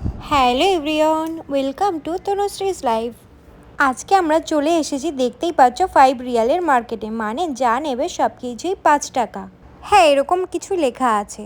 Hello everyone, welcome to Tanushree's live আজকে আমরা চলে এসেছি, দেখতেই পাচ্ছ ফাইভ রিয়ালের মার্কেটে মানে যা নেবে সব কিছুই পাঁচ টাকা। হ্যাঁ এরকম কিছু লেখা আছে।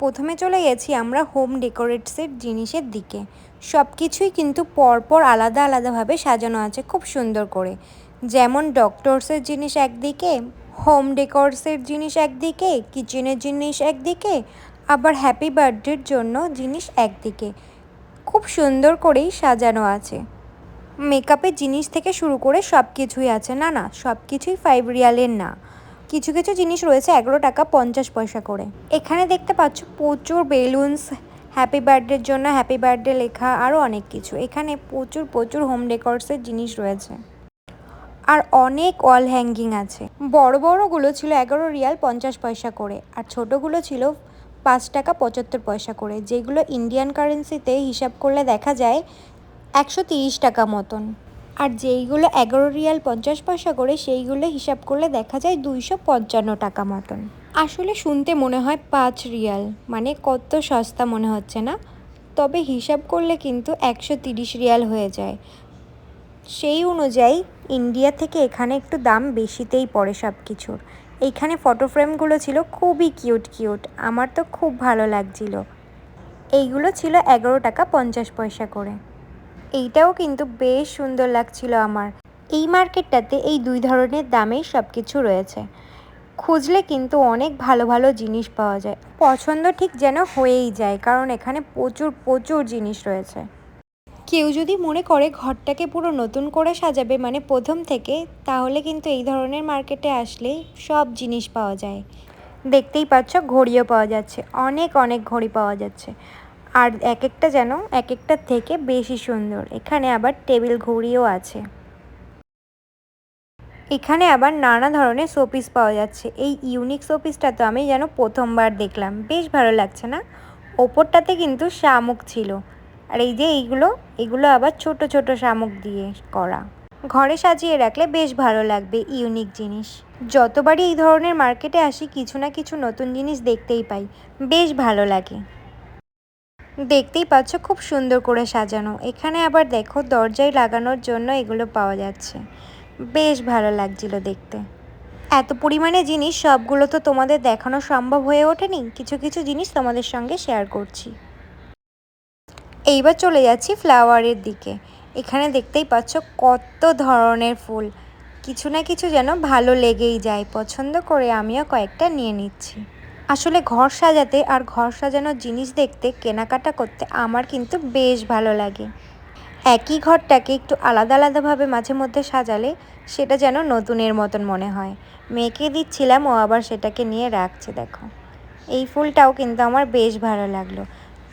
প্রথমে চলে গেছি আমরা হোম ডেকোরেটসের জিনিসের দিকে। সব কিছুই কিন্তু পরপর আলাদা আলাদাভাবে সাজানো আছে, খুব সুন্দর করে। যেমন ডক্টরসের জিনিস একদিকে হোম ডেকোরসের জিনিস একদিকে কিচেনের জিনিস একদিকে, আবার হ্যাপি বার্থডের জন্য জিনিস একদিকে। খুব সুন্দর করেই সাজানো আছে। মেকআপের জিনিস থেকে শুরু করে সব কিছুই আছে, না না সব কিছুই ফাইভ রিয়ালের না। কিছু কিছু জিনিস রয়েছে এগারো টাকা পঞ্চাশ পয়সা করে। এখানে দেখতে পাচ্ছ প্রচুর বেলুনস হ্যাপি বার্থডের জন্য হ্যাপি বার্থডে লেখা আরও অনেক কিছু। এখানে প্রচুর প্রচুর হোম ডেকোরসের জিনিস রয়েছে। আর অনেক ওয়াল হ্যাঙ্গিং আছে। বড়, বড়গুলো ছিল এগারো রিয়াল পঞ্চাশ পয়সা করে। আর ছোটোগুলো ছিল পাঁচ টাকা পঁচাত্তর পয়সা করে, যেগুলো ইন্ডিয়ান কারেন্সিতে হিসাব করলে দেখা যায় একশো তিরিশ টাকা মতন। আর যেইগুলো এগারো রিয়াল পঞ্চাশ পয়সা করে, সেইগুলো হিসাব করলে দেখা যায় দুইশো পঞ্চান্ন টাকা মতন। আসলে শুনতে মনে হয় পাঁচ রিয়াল মানে কত সস্তা মনে হচ্ছে না? তবে হিসাব করলে কিন্তু একশো তিরিশ রিয়াল হয়ে যায়। সেই অনুযায়ী ইন্ডিয়া থেকে এখানে একটু দাম বেশিতেই পড়ে সব কিছুর এইখানে ফটো ফ্রেমগুলো ছিল খুবই কিউট কিউট আমার তো খুব ভালো লাগছিল। এইগুলো ছিল এগারো টাকা পঞ্চাশ পয়সা করে। এইটাও কিন্তু বেশ সুন্দর লাগছিল আমার। এই মার্কেটটাতে এই দুই ধরনের দামেই সব কিছু রয়েছে। খুঁজলে কিন্তু অনেক ভালো ভালো জিনিস পাওয়া যায়। পছন্দ ঠিক যেন হয়েই যায়, কারণ এখানে প্রচুর প্রচুর জিনিস রয়েছে। কেউ যদি মনে করে ঘরটাকে পুরো নতুন করে সাজাবে মানে প্রথম থেকে, তাহলে কিন্তু এই ধরনের মার্কেটে আসলে সব জিনিস পাওয়া যায়। দেখতেই পাচ্ছ, ঘড়িও পাওয়া যাচ্ছে, অনেক অনেক ঘড়ি পাওয়া যাচ্ছে। আর এক একটা যেন এক একটার থেকে বেশি সুন্দর। এখানে আবার টেবিল ঘড়িও আছে। এখানে আবার নানা ধরনের শোপিস পাওয়া যাচ্ছে। এই ইউনিক শোপিসটা তো আমি যেন প্রথমবার দেখলাম। বেশ ভালো লাগছে না? ওপরটাতে কিন্তু শামুক ছিল। আর এই যে এইগুলো, এগুলো আবার ছোট ছোট শামুক দিয়ে করা। ঘরে সাজিয়ে রাখলে বেশ ভালো লাগবে, ইউনিক জিনিস। যতবারই এই ধরনের মার্কেটে আসি, কিছু না কিছু নতুন জিনিস দেখতেই পাই। বেশ ভালো লাগে। দেখতেই পাচ্ছ খুব সুন্দর করে সাজানো। এখানে আবার দেখো, দরজায় লাগানোর জন্য এগুলো পাওয়া যাচ্ছে। বেশ ভালো লাগছিল দেখতে। এত পরিমাণে জিনিস, সবগুলো তো তোমাদের দেখানো সম্ভব হয়ে ওঠেনি। কিছু কিছু জিনিস তোমাদের সঙ্গে শেয়ার করছি। এইবার চলে যাচ্ছি ফ্লাওয়ারের দিকে। এখানে দেখতেই পাচ্ছ কত ধরনের ফুল। কিছু না কিছু যেন ভালো লেগেই যায়। পছন্দ করে আমিও কয়েকটা নিয়ে নিচ্ছি। আসলে ঘর সাজাতে আর ঘর সাজানোর জিনিস দেখতে, কেনাকাটা করতে আমার কিন্তু বেশ ভালো লাগে। একই ঘরটাকে একটু আলাদা আলাদাভাবে মাঝে মধ্যে সাজালে সেটা যেন নতুনের মতন মনে হয়। মেয়েকে দিচ্ছিলাম, ও আবার সেটাকে নিয়ে রাখছে, দেখো। এই ফুলটাও কিন্তু আমার বেশ ভালো লাগল।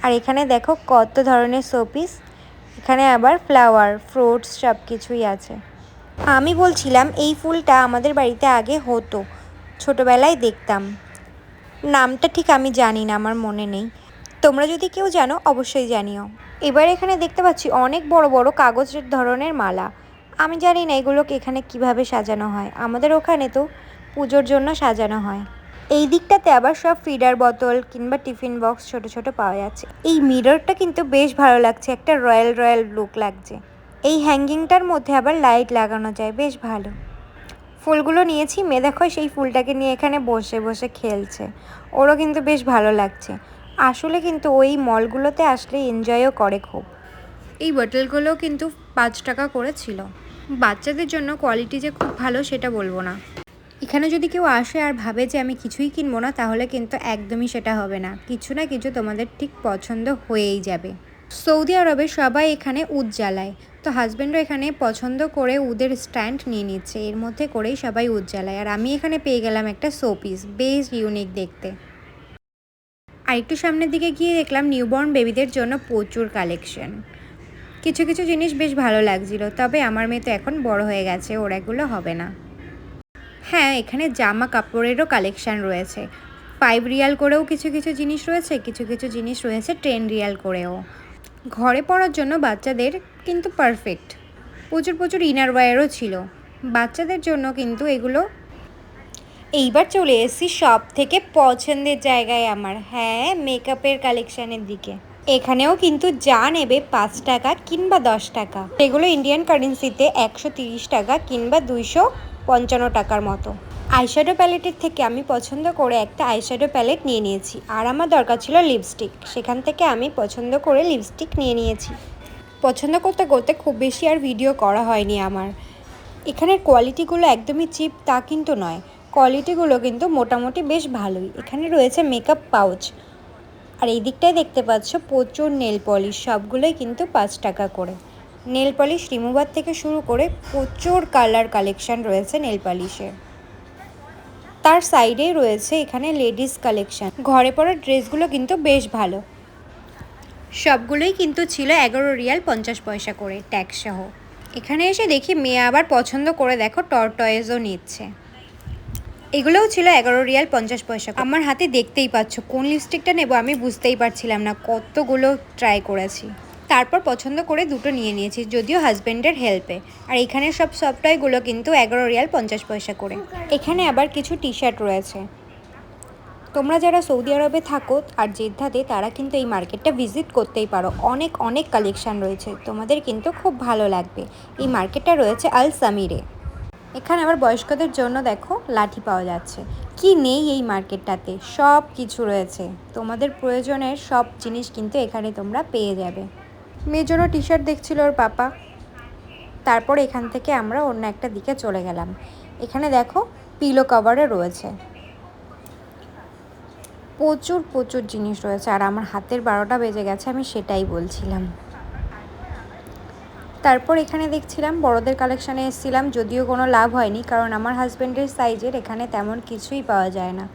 আর এখানে দেখো কত ধরনের শোপিস এখানে আবার ফ্লাওয়ার ফ্রুটস সব কিছুই আছে। আমি বলছিলাম এই ফুলটা আমাদের বাড়িতে আগে হতো, ছোটোবেলায় দেখতাম। নামটা ঠিক আমি জানি না, আমার মনে নেই। তোমরা যদি কেউ জানো, অবশ্যই জানিও। এবার এখানে দেখতে পাচ্ছি অনেক বড় বড় কাগজের ধরনের মালা। আমি জানি না এগুলোকে এখানে কীভাবে সাজানো হয়। আমাদের ওখানে তো পুজোর জন্য সাজানো হয়। এই দিকটাতে আবার সব ফিডার বোতল কিংবা টিফিন বক্স ছোট ছোট পাওয়া যাচ্ছে। এই মিররটা কিন্তু বেশ ভালো লাগছে, একটা রয়্যাল রয়্যাল লুক লাগছে। এই হ্যাঙ্গিংটার মধ্যে আবার লাইট লাগানো যায়, বেশ ভালো। ফুলগুলো নিয়েছি মেয়ে দেখো সেই ফুলটাকে নিয়ে এখানে বসে বসে খেলছে। ওরও কিন্তু বেশ ভালো লাগছে। আসলে কিন্তু ওই মলগুলোতে আসলে এনজয়ও করে খুব। এই বোতলগুলো কিন্তু পাঁচ টাকা করে ছিল। বাচ্চাদের জন্য কোয়ালিটি যে খুব ভালো সেটা বলব না। এখানে যদি কেউ আসে আর ভাবে যে আমি কিছুই কিনবো না, তাহলে কিন্তু একদমই সেটা হবে না। কিছু না কিছু তোমাদের ঠিক পছন্দ হয়েই যাবে। সৌদি আরবে সবাই এখানে উদ জ্বালায়। তো হাজব্যান্ডও এখানে পছন্দ করে উদের স্ট্যান্ড নিয়ে নিচ্ছে। এর মধ্যে করেই সবাই উদ জ্বালায়। আর আমি এখানে পেয়ে গেলাম একটা শোপিস বেশ ইউনিক দেখতে। আর একটু সামনের দিকে গিয়ে দেখলাম নিউবর্ন বেবিদের জন্য প্রচুর কালেকশন কিছু কিছু জিনিস বেশ ভালো লাগছিল। তবে আমার মেয়ে তো এখন বড় হয়ে গেছে, ওর এগুলো হবে না। হ্যাঁ এখানে জামা কাপড়েরও কালেকশান রয়েছে। ফাইভ রিয়াল করেও কিছু কিছু জিনিস রয়েছে, কিছু কিছু জিনিস রয়েছে টেন রিয়াল করেও। ঘরে পড়ার জন্য বাচ্চাদের কিন্তু পারফেক্ট প্রচুর প্রচুর ইনার ওয়্যারও ছিল। বাচ্চাদের জন্য কিন্তু এগুলো এইবার চলে এসেছি সব থেকে পছন্দের জায়গায় আমার। হ্যাঁ মেকআপের কালেকশানের দিকে। এখানেও কিন্তু যা নেবে পাঁচ টাকা কিংবা দশ টাকা। এগুলো ইন্ডিয়ান কারেন্সিতে একশো টাকা কিংবা দুইশো পঞ্চান্ন টাকার মতো। আইশ্যাডো প্যালেটের থেকে আমি পছন্দ করে একটা আইশ্যাডো প্যালেট নিয়ে নিয়েছি। আর আমার দরকার ছিল লিপস্টিক। সেখান থেকে আমি পছন্দ করে লিপস্টিক নিয়ে নিয়েছি। পছন্দ করতে করতে খুব বেশি আর ভিডিও করা হয়নি আমার। এখানের কোয়ালিটিগুলো একদমই চিপ তা কিন্তু নয়। কোয়ালিটিগুলো কিন্তু মোটামুটি বেশ ভালোই। এখানে রয়েছে মেকআপ পাউচ। আর এই দিকটায় দেখতে পাচ্ছ প্রচুর নেল পলিশ। সবগুলোই কিন্তু পাঁচ টাকা করে। নেল পলিশ রিমুভার থেকে শুরু করে প্রচুর কালার কালেকশান রয়েছে নেল পলিশের তার সাইডেই রয়েছে এখানে লেডিস কালেকশান। ঘরে পরা ড্রেসগুলো কিন্তু বেশ ভালো। সবগুলোই কিন্তু ছিল এগারো রিয়াল পঞ্চাশ পয়সা করে ট্যাক্স সহ এখানে এসে দেখি মেয়ে আবার পছন্দ করে দেখো টর্টয়েজও নিচ্ছে। এগুলোও ছিল এগারো রিয়াল পঞ্চাশ পয়সা আমার হাতে দেখতেই পাচ্ছ, কোন লিপস্টিকটা নেব আমি বুঝতেই পারছিলাম না, কতগুলো ট্রাই করেছি। তারপর পছন্দ করে দুটো নিয়ে নিয়েছি, যদিও হাজব্যান্ডের হেল্পে আর এখানে সব সফটওয়্যারগুলো কিন্তু এগারো রিয়াল পঞ্চাশ পয়সা করে। এখানে আবার কিছু টি শার্ট রয়েছে। তোমরা যারা সৌদি আরবে থাকো আর জেদ্দাতে, তারা কিন্তু এই মার্কেটটা ভিজিট করতেই পারো। অনেক অনেক কালেকশান রয়েছে। তোমাদের কিন্তু খুব ভালো লাগবে। এই মার্কেটটা রয়েছে আল সামিরে। এখানে আবার বয়স্কদের জন্য দেখো, লাঠি পাওয়া যাচ্ছে। কি নেই এই মার্কেটটাতে সব কিছু রয়েছে। তোমাদের প্রয়োজনের সব জিনিস কিন্তু এখানে তোমরা পেয়ে যাবে। মেয়ের জন্য টি শার্ট দেখছিল ওর পাপা। তারপর এখান থেকে আমরা অন্য একটা দিকে চলে গেলাম। এখানে দেখো পিলো কভারে রয়েছে। প্রচুর প্রচুর জিনিস রয়েছে। আর আমার হাতের বারোটা বেজে গেছে, আমি সেটাই বলছিলাম। তারপর এখানে দেখছিলাম, বড়দের কালেকশানে এসেছিলাম, যদিও কোনো লাভ হয়নি, কারণ আমার হাজব্যান্ডের সাইজের এখানে তেমন কিছুই পাওয়া যায় না।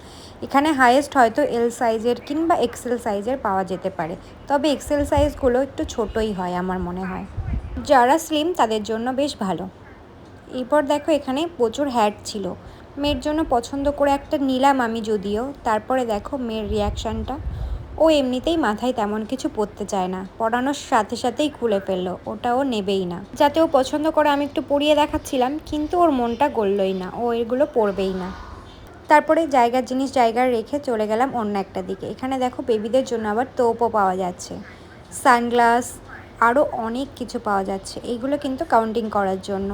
এখানে হায়েস্ট হয়তো এল সাইজের কিংবা এক্সেল সাইজের পাওয়া যেতে পারে, তবে এক্সেল সাইজগুলো একটু ছোটই হয় আমার মনে হয়। যারা স্লিম তাদের জন্য বেশ ভালো। এরপর দেখো এখানে প্রচুর হ্যাট ছিল। মেয়ের জন্য পছন্দ করে একটা নিলাম আমি যদিও, তারপরে দেখো মেয়ের রিয়াকশানটা ও এমনিতেই মাথায় তেমন কিছু পরতে চায় না। পরানোর সাথে সাথেই খুলে ফেলল, ওটা ও নেবেই না। যাতে ও পছন্দ করে আমি একটু পরিয়ে দেখাচ্ছিলাম, কিন্তু ওর মনটা গড়লই না, ও এগুলো পরবেই না। তারপরে জায়গার জিনিস জায়গায় রেখে চলে গেলাম অন্য একটা দিকে। এখানে দেখো বেবিদের জন্য আবার তোপও পাওয়া যাচ্ছে। সানগ্লাস আরও অনেক কিছু পাওয়া যাচ্ছে। এইগুলো কিন্তু কাউন্টিং করার জন্য।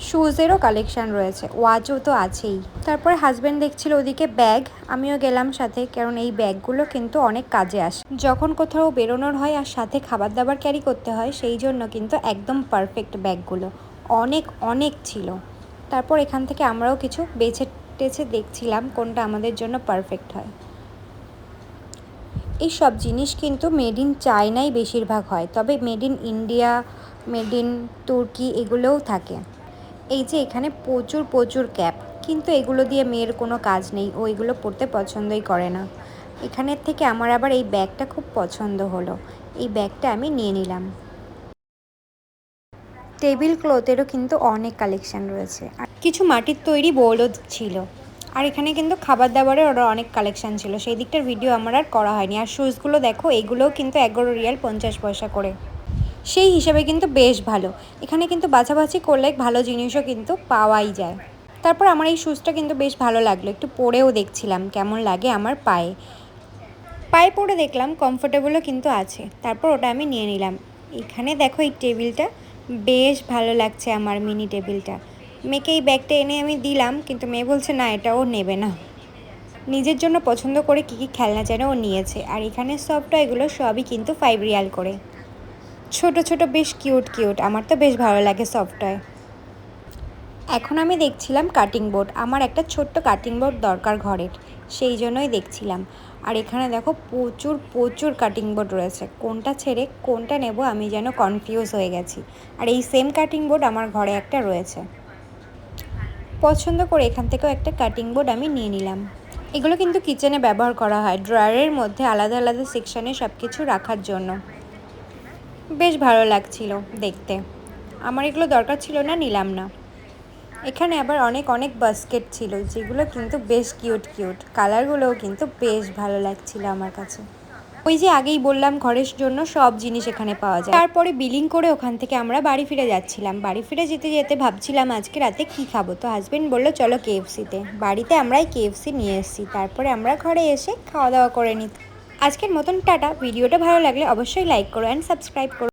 শুজেরও কালেকশান রয়েছে। ওয়াচও তো আছেই। তারপর হাজব্যান্ড দেখছিল ওদিকে ব্যাগ আমিও গেলাম সাথে, কারণ এই ব্যাগগুলো কিন্তু অনেক কাজে আসে। যখন কোথাও বেরোনোর হয় আর সাথে খাবার দাবার ক্যারি করতে হয়, সেই জন্য কিন্তু একদম পারফেক্ট ব্যাগগুলো অনেক অনেক ছিল। তারপর এখান থেকে আমরাও কিছু বেছে টেছে দেখছিলাম কোনটা আমাদের জন্য পারফেক্ট হয়। এই সব জিনিস কিন্তু মেড ইন চায়নাই বেশিরভাগ হয়। তবে made in India made in Turkey এগুলোও থাকে। এই যে এখানে প্রচুর প্রচুর ক্যাপ। কিন্তু এগুলো দিয়ে মেয়ের কোনো কাজ নেই, ও এগুলো পরতে পছন্দই করে না। এখানের থেকে আমার আবার এই ব্যাগটা খুব পছন্দ হলো। এই ব্যাগটা আমি নিয়ে নিলাম। টেবিল ক্লথেরও কিন্তু অনেক কালেকশান রয়েছে। আর কিছু মাটির তৈরি বোর্ডও ছিল। আর এখানে কিন্তু খাবার দাবারের ওরা অনেক কালেকশান ছিল। সেই দিকটার ভিডিও আমার আর করা হয়নি। আর শুজগুলো দেখো, এগুলোও কিন্তু এগারো রিয়াল পঞ্চাশ পয়সা করে। সেই হিসেবে কিন্তু বেশ ভালো। এখানে কিন্তু বাছাবাছি করলে ভালো জিনিসও কিন্তু পাওয়াই যায়। তারপর আমার এই শ্যুজটা কিন্তু বেশ ভালো লাগল। একটু পরেও দেখছিলাম কেমন লাগে আমার পায়ে। পায়ে পরে দেখলাম কমফোর্টেবলও কিন্তু আছে। তারপর ওটা আমি নিয়ে নিলাম। এখানে দেখো এই টেবিলটা বেশ ভালো লাগছে আমার মিনি টেবিলটা মেয়েকে এই ব্যাগটা এনে আমি দিলাম, কিন্তু মেয়ে বলছে, না এটাও নেবে না। নিজের জন্য পছন্দ করে কী কী খেলনা যেন ও নিয়েছে। আর এখানে এগুলো সবই কিন্তু ফাইভ রিয়াল করে। ছোট ছোট বেশ কিউট কিউট। আমার তো বেশ ভালো লাগে সফটওয়্যার। এখন আমি দেখছিলাম কাটিং বোর্ড আমার একটা ছোট্ট কাটিং বোর্ড দরকার ঘরের। সেই জন্যই দেখছিলাম। আর এখানে দেখো প্রচুর প্রচুর কাটিং বোর্ড রয়েছে। কোনটা ছেড়ে কোনটা নেব আমি যেন কনফিউজ হয়ে গেছি। আর এই সেম কাটিং বোর্ড আমার ঘরে একটা রয়েছে। পছন্দ করে এখান থেকেও একটা কাটিং বোর্ড আমি নিয়ে নিলাম। এগুলো কিন্তু কিচেনে ব্যবহার করা হয়। ড্রয়ারের মধ্যে আলাদা আলাদা সেকশানে সব কিছু রাখার জন্য। বেশ ভালো লাগছিল দেখতে। আমার এগুলো দরকার ছিল না, নিলাম না। এখানে আবার অনেক অনেক বাস্কেট ছিল, যেগুলো কিন্তু বেশ কিউট কিউট কালারগুলোও কিন্তু বেশ ভালো লাগছিল আমার কাছে। ওই যে আগেই বললাম, ঘরের জন্য সব জিনিস এখানে পাওয়া যায়। তারপরে বিলিং করে ওখান থেকে আমরা বাড়ি ফিরে যাচ্ছিলাম। বাড়ি ফিরে যেতে যেতে ভাবছিলাম, আজকে রাতে কি খাব? তো হাজবেন্ড বলল, চলো কেএফসিতে বাড়িতে আমরাই কেএফসি নিয়ে এসেছি। তারপরে আমরা ঘরে এসে খাওয়া দাওয়া করে নিই আজকের মতন টাটা। ভিডিওটা ভালো লাগলে অবশ্যই লাইক করো অ্যান্ড সাবস্ক্রাইব করো।